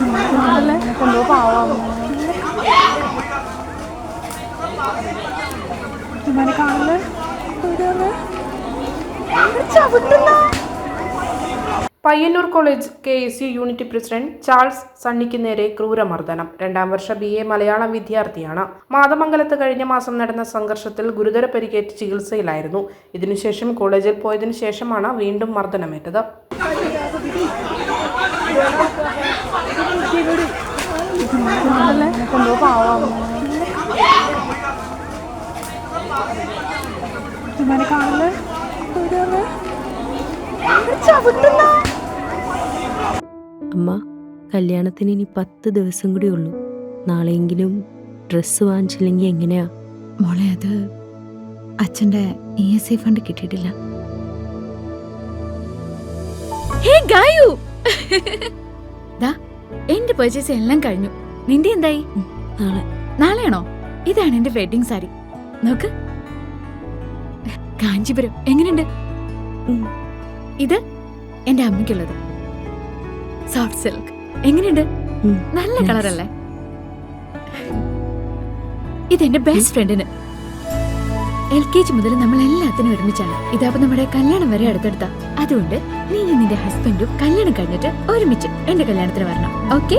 അല്ലേ കൊണ്ടോ പാവാണ് Payyanur college K S U unit president Charles സണ്ണിക്ക് നേരെ ക്രൂരമർദ്ദനം. രണ്ടാം വർഷ ബി എ മലയാളം വിദ്യാർത്ഥിയാണ്. മാതമംഗലത്ത് കഴിഞ്ഞ മാസം നടന്ന സംഘർഷത്തിൽ ഗുരുതര പരിക്കേറ്റ് ചികിത്സയിലായിരുന്നു. ഇതിനുശേഷം കോളേജിൽ പോയതിനു ശേഷമാണ് വീണ്ടും മർദ്ദനമേറ്റത്. അമ്മ കല്യാണത്തിന് ഇനി പത്ത് ദിവസം കൂടി ഉള്ളൂ. നാളെയെങ്കിലും ഡ്രസ്സ് വാങ്ങിച്ചില്ലെങ്കിൽ എങ്ങനെയാ? മോളെ അത് അച്ഛന്റെ ഇ എസ് ഐ ഫണ്ട് കിട്ടിയിട്ടില്ല. ഹേ ഗായു! ദാ എന്റെ പർച്ചേസ് എല്ലാം കഴിഞ്ഞു. നിന്റെ എന്തായി? നാളെ. നാളെയാണോ? ഇതാണ് എന്റെ വെഡിങ് സാരി നോക്ക്. കാഞ്ചീപുരം. എങ്ങനെയുണ്ട്? ഇത് എന്റെ അമ്മയ്ക്കുള്ളത്. സോഫ്റ്റ് സിൽക്ക് എങ്ങനെയുണ്ട്? നല്ല കളറല്ലേ? ഇത് എന്റെ ബെസ്റ്റ് ഫ്രണ്ടിന് എൽ കെ ജി മുതൽ നമ്മൾ എല്ലാത്തിനും ഒരുമിച്ചാണ്. ഇതാപ്പോ നമ്മുടെ കല്യാണം വരെ അടുത്തെടുത്ത. അതുകൊണ്ട് നീ നിന്റെ ഹസ്ബൻഡും കല്യാണം കഴിഞ്ഞിട്ട് ഒരുമിച്ച് എന്റെ കല്യാണത്തിന് വരണം. ഓക്കെ